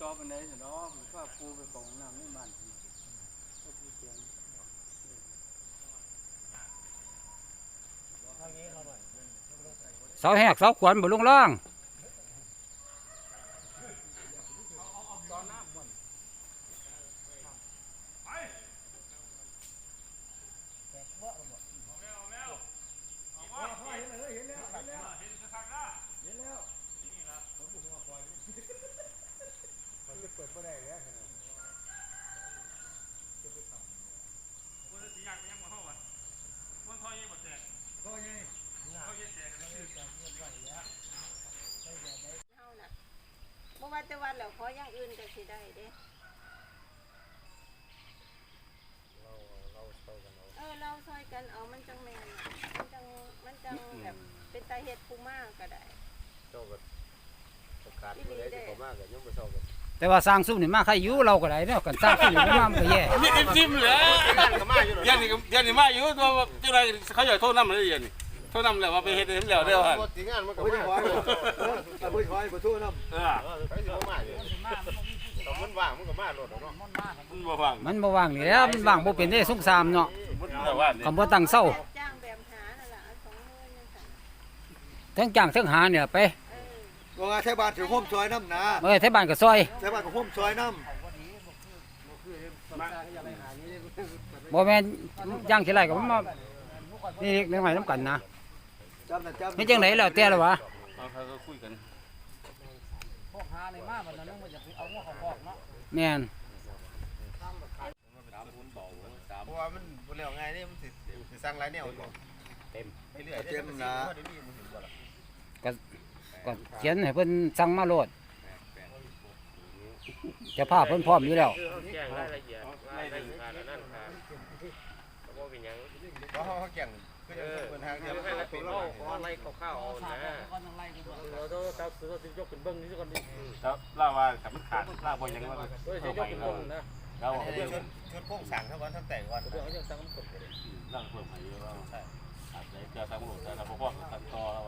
จอปันไดเนาะก็ปูไปของน้ำไม่มันก็ปูเตียงเสาแหกเสาขวนบนลุงล่าง เฮาน่ะบ่ว่า แต่วันแล้วขออย่างอื่นก็สิได้เด้เออเราซอยกันเอามันจังแม่นน่ะมันจังมันจังแบบเป็นตาเฮ็ดผู้มากก็ได้ เจ้าก็ประกาศเมื่อไรที่ผมมากกับยังไม่เศร้ากันแต่ว่าสร้างซุ้มนี่มาใครอยู่เราก็ได้เนาะกันสร้างซุ้มนี่มามันก็แย่นี่จิ้มเหลือก็มาอยู่หรอยันนี่ยันนี่มาอยู่ตัวเจ้าไรเขาอยากโทษน้ำเลยยันนี่โทษน้ำแล้วว่าไปเฮ็ดเห็นแล้วเด้อฮะปกติงานมันก็ไม่คอยแต่ไม่คอยประตูน้ำเออไปสิบ่มาอยู่ตอนมันว่างมันก็มาโลดเนาะมันบ่ฟังมันบ่ว่างนี่แหล้วมันว่างบ่เป็นได้สงสารเนาะมันแต่ว่านี่คำบ่ตั้งเศร้าแบบจ้างแบบหานั่นล่ะเอาสองหมื่นจังซั่นทั้งจ้างทั้งหาเนี่ยไปเออว่าใช้บ้านถือห่มซอยน้ำนะเอ้ยไทบ้านก็ซอยใช้บ้านก็ห่มซอยน้บ่แม่นย่างสิไรก็มันมานี่เล็กน้อยนํกันนะำ จำนะจำไม่จังไดแล้วแต่ละวะเอาเขาก็คุยกันแม่นเพราะว่ามันบ่แล้วไงนี่มันสิสิสร้างหลายแนวเต็มไปเรื่อยก็เขียนให้เพิ่นสั่งมาโลดเจะภาพเพิ่นพร้อมอยู่แล้วแจ้งรายละเอียดว่าได้ขาดอันนั่นขาดแล้วก็เป็นหยังเพราะเขาแข่ง ก็ยังเป็นทางเดียวให้ละเป็นเล่าขอไล่ข้าวๆเอานะเราต้องยกเป็นเบิ้งนี่ก่อนดิครับล่าว่าขับมันขาดล่าบ่ยังว่าเฮ้ยจะยกเป็นเบิ้งนะเราชุดชุดโค้งสั่งเท่ากันทั้งแต่ก่อนเดี๋ยวเขาจะตั้งกฎร่งเพิ่มให้เยอะแล้วใช่อาจจะเจอทางหลวงแต่เราบ่พอกันต่อแล้ว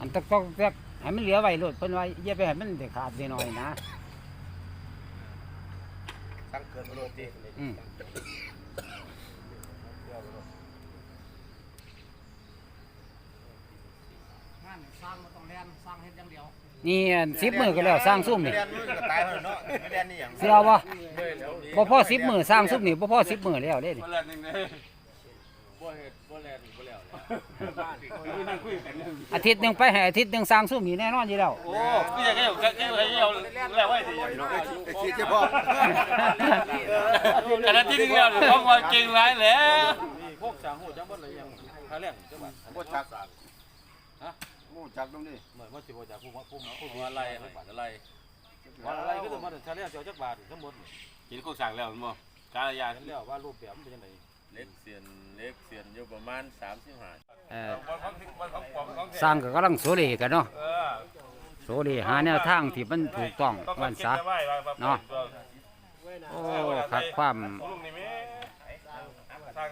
อันตกตกแตกให้มันเหลือไว้โลดเพิ่นว่าอย่าไปให้มันเด็ดขาดเดน้อยนะ สั่งเกินโลดตีอืมงานสร้างมาต้องแลนสร้างเฮ็ดอย่างเดียวนี่อันสิบมือก็แล้วสร้างซุ้มนี่เรียนมันก็ตายเนาะไม่เรียนนี่อย่างเสือบ่บ่พอสิบมือสร้างซุ้มนี่บ่พอสิบมือแล้วเด้นี่บ่แล้วนึงเด้บ่เฮ็ดบ่แลนบ่ แล้วนี่นั่งคุยกันอาทิตย์หนึงไปให้อาทิตย์หนึงสร้างซุ้มนี่แน่นอนอยู่แล้ว โอ้คือยังไงอยู่ก็คือให้เอาแล้วไว้สิเนาะไอ้ที่เฉพาะขณะที่นึงแล้วต้องว่าเก่งหลายแหล้วพวกสางหูจังบ่เลยยังค่าแรงจังหวัดบ่จักฮะบ่จักตรงนี้เหมือนว่าสิบ่จากผู้ผู้ผู้ว่าอะไรบาทอะไรว่าอะไรก็ต้องมาชาแนลเจ้าจักบาททั้งหมดกินโคกสั่งแล้วมันบ่กาลยาเห็นแล้วว่ารูปแบบมันเป็นจังได๋ เล็กเสียนเล็กเสียนอยู่ประมาณ35เออวันของวันของปอมของสร้างก็กำลังโสเลกันเนาะเออโสเลหาแนวทางที่มันถูกต้องวันซะ เนาะ โอ้คัดความ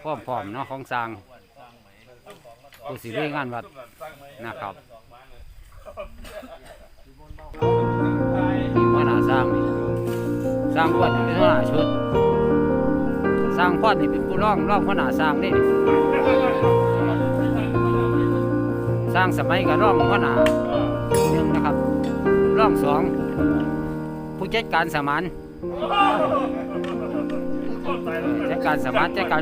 พร้อมๆเนาะของสร้าง ผู้สิเร่งงานวัด นะครับนี่หัวหน้าสร้างนี่สร้างวัดนี่เป็นหัวหน้าชุดส ร้างพอดนี่เป็นผู้ร้องร้องหัวหน้าสร้างนี่สร้างสมัยก็ร้องหัวหน้าหนึ่งนะครับร้องสองผู้จัดการสมานจัดการสมานจัดการ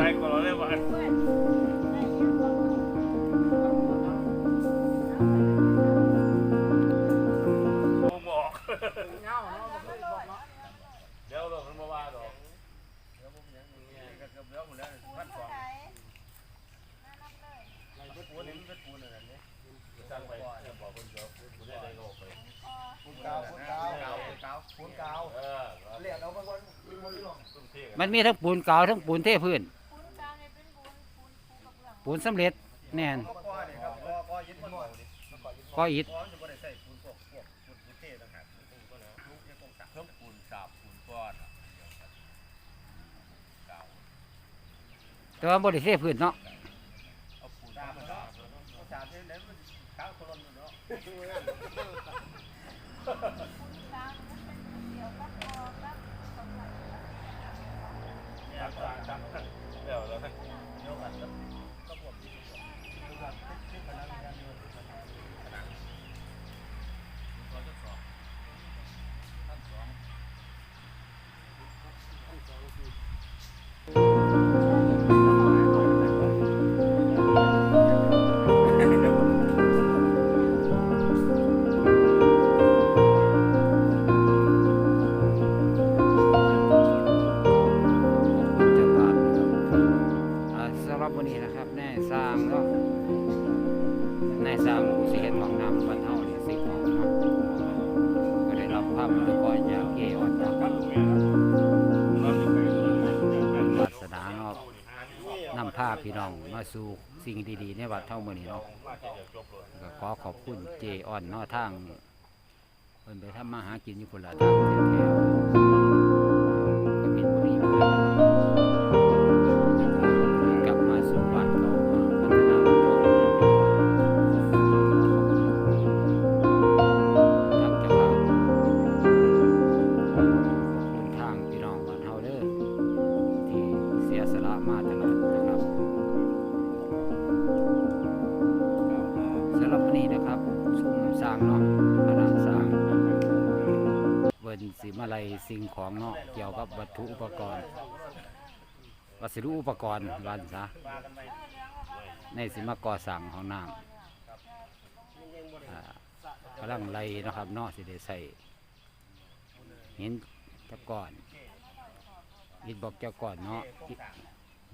มันมีทั้งปูนเก่าทั้งปูนเทพื้น ปูนกลางนี่เระเปูนสำเร็จแน่นก็นี่ครับก็ก็ยึดมันบ่นี่ก็อิฐก็จะบ่ได้ใส่ปูนพวกพวกปูนปูนเทต่าปูนสักเพิ่มปูนสาบปูนก้อนแต่ว่าบริเทพื้นเนาะ เอาปูนสาบมาสาบสาบเท่านั้นมันขาวโคลนเนาะ เดี๋ยวเราให้เอ่าสำหรับวันนี้นะครับ แน่สร้างเนาะแน่สร้างผู้สิเฮ็ดของน้ำบรรเทาเนี่ยสิของเนาะก็ได้รับภาพมันก่อนจากเกออนจากวาสนาเนาะนำพาพี่น้องมาสู่สิ่งดีๆ ในวัดเท่ามื้อนี้เนาะก็ขอขอบคุณเจออนเนาะทางเพิ่นไปทำมาหากินอยู่พุ่นละทางแถว สิมาลัยสิ่งของเนาะเกี่ยวกับวัตถุอุปกรณ์ วัสดุอุปกรณ์บ้านซะในสิมาก่อสร้างห้องน้ำอ่ากำลังไลนะครับเนอกสิได้ใส่หินตะก่อนอิฐบอกเจ้าก่อนเนาะ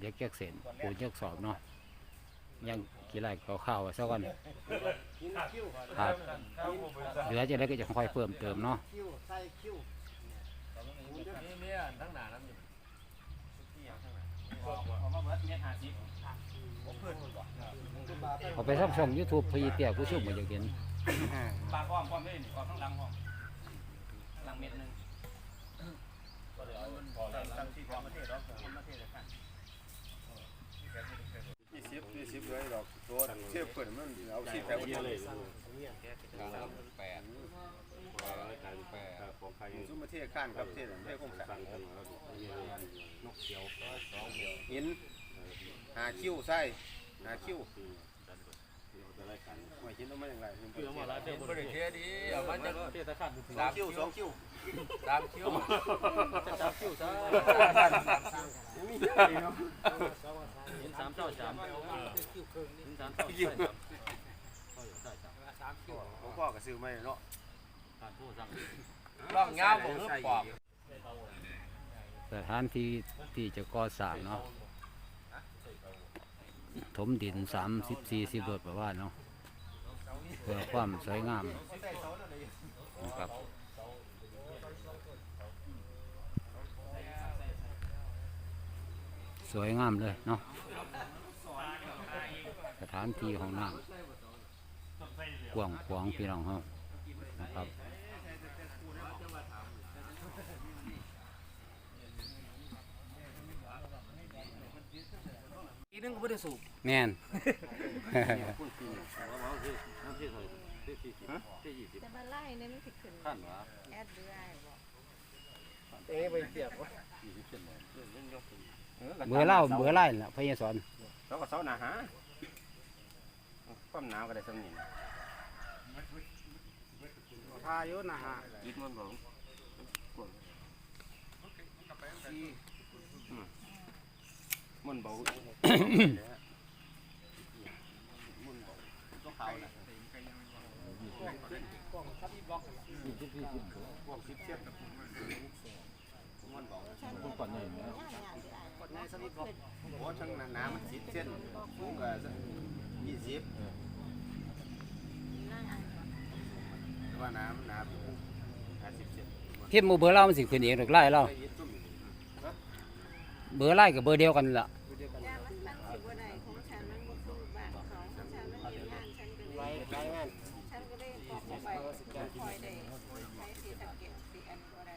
เด็กเจ้าเส้นปูนเจ้าสอบเนาะยังกี่ไรเขาเข้าวซะก่อนครับเหลือจะได้ก็จะค่อยเพิ่มเติมเนาะ คิ้วใส่คิ้วเอาไปซับช่ยูทูบพี่เตี้ยผู้ชมมาอยากเห็นปากอ้อมอ้อมได้นี่อ้อมข้างหลังอ้อมหลังเม็ดหนึงยี่สิบยี่สิบเลยดอกตัวเชื่อเปิดมันเอาชีพแปลว่าเลย แปดแปดของใครซุมประเทศข้านกับประเทศประเทศคงสั่งสั่งกันมาแล้วนกเขียวสองเดียวหินหาคิ้วใส่หาคิ้วไม่หินต้องมาอย่างไรหินเพื่อมาแล้วเดี๋ยวบริเทดีเอามันจะเทศขันสามคิ้วสองคิ้วสามคิ้วจะจับคิวซะเห็นสามเจ้าสามคิวครึ่งเห็นสามเจ้าสามผมพ่อกับซื้อไม่เนาะกา ร่องเงาผมคือปอบสถานที่ที่จะก่อสร้างเนาะถมดินสามสิบสี่สิบรถแบบว่าเนาะเพื่อความสวยงามนะครับสวยงามเลยเนาะสถานที่ของน้ำกว้างขวางพี่น้องเฮานะครับ อีนึงก็ไม่ได้สูบแม่นแต่มาไล่เนี่ยมันสิขึ้นขั้นวะแอดเรื่อยบอกเอ๊ะไปเสียบวะเบื่อเล่าเบื่อไล่ล่ะพยาสอนแล้วก็เสาหนาฮะความหนาวก็ได้สำนีพายุนะฮะยิดมัน บอกมันเบาโอ้ช่างน้ำมันสิบเส้นสูงกับยี่สิบว่าน้ำน้ำห้าสิบเส้นเทียบหมูเบื่อเล่ามันสิขึ้นเองหรือไล่เล่าไอ้ยึดจุ่มเบื่อไล่กับเบอร์เดียวกันล่ะ แต่มันมันสิบ่ได้ของฉันมันบ่คือบ้านเขาของฉันมันอยู่งานฉันก็เลย ไปงาน ฉันก็เลยบอกเขาไปบ่คอยได้ใช้สิสังเกตสิอันบ่ได้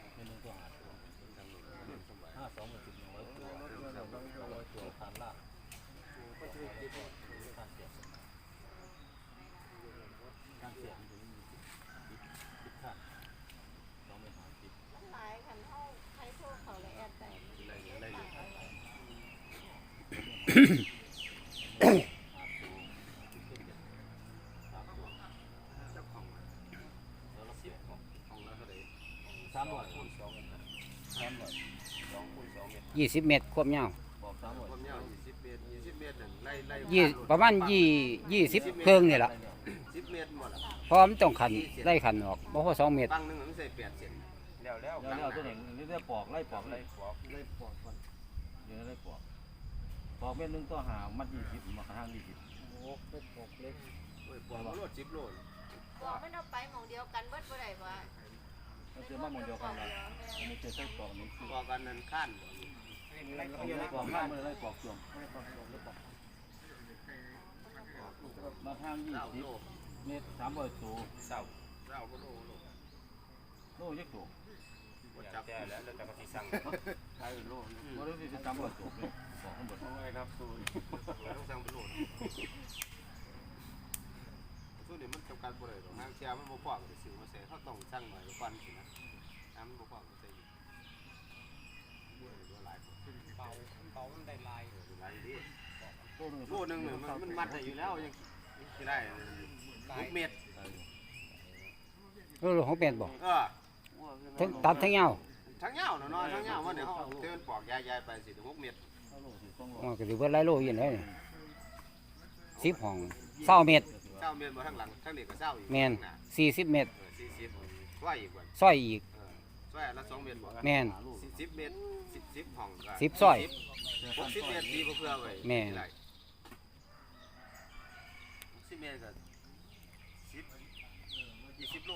เสามร้อยคูณสองสามร้อยสองคูณสองเมตรยี่สิบเมตรควบยาวบอกสามร้อยความยาวยี่สิบเมตรยี่สิบเมตรหนึ่งไล่ไล่ยี่ประมาณยี่ยี่สิบเครื่องนี่แหละสิบเมตรหมดละเพราะมันต้องขันได้ขันออกเพราะสองเมตร ตั้งหนึ่งมันใส่แปดเซนแล้วแล้วเดี๋ยวเราตัวนี้นี่ได้ปอกไล่ปอกไล่ปอกไล่ปอกก่อนเดี๋ยวไล่ปอก ปอกเม็ดหนึงต่อหามัดยี่สิบมาทางยี่สิบโอ้ยปอกมันโลดสิบโลบอกมันเอาไปหมองเดียวกันเบิดบ่ได้บ่มันจะมาหมดเดียวกันละอันนี้จะใส่ปอกนี่คือปอกกันนั่นขั้นไล่ปอกมาเมื่อไล่ปอกจวงมาทางยี่เศร้าสิบโลเมตรสามร้อยตัวเศร้าเศร้าก็โลโลโลยักษ์ตัว บ่จับแก่แล้วแล้วแต่ก็สิสั่งใช่โลว่าได้สามร้อยตัวเลยปอกข้างบนเอาไว้ครับสูตรต้องสั่งเป็นโลสู้นี่มันจำกัดบ่ได้หรอกนางเชียมันบ่พอก็ซื้อมาใส่เขาต้องสั่งหน่อยกว่าสินะน้ำมันบ่พอก็ใส่หลายเป่าเป่ามันได้ลายลายดีตัวหนึงโลนึงมันมันมัดได้อยู่แล้วยังสิได้หกเมตรโลของเปลี่ยนบอกเออ ทั้งตัดทั้งยาวทั้งยาวเนาะเนาะทั้งยาวว่าเดี๋ยวเขาเตือนปอกยายๆไปสิถึงหกเมตรโลสิสองโลมันก็ถือว่าหลายโลอยู่เลยสิบห้องเศร้าเมตรเจ้าเมตรบ่ทั้งหลังทั้งนี้ก็เศร้าอีกแมนข้างหาสี่สิบเมตรเออสี่สิบว่าอีกว่าซอยอีกเออว่าละสองเมตรบ่แมนสี่สิบเมตรสิบสิบห้องก็สิบซอยหกสิบเมตรดีบ่เพื่อไว้แม่ได้หกสิบเมตรก็สิบยี่สิบโล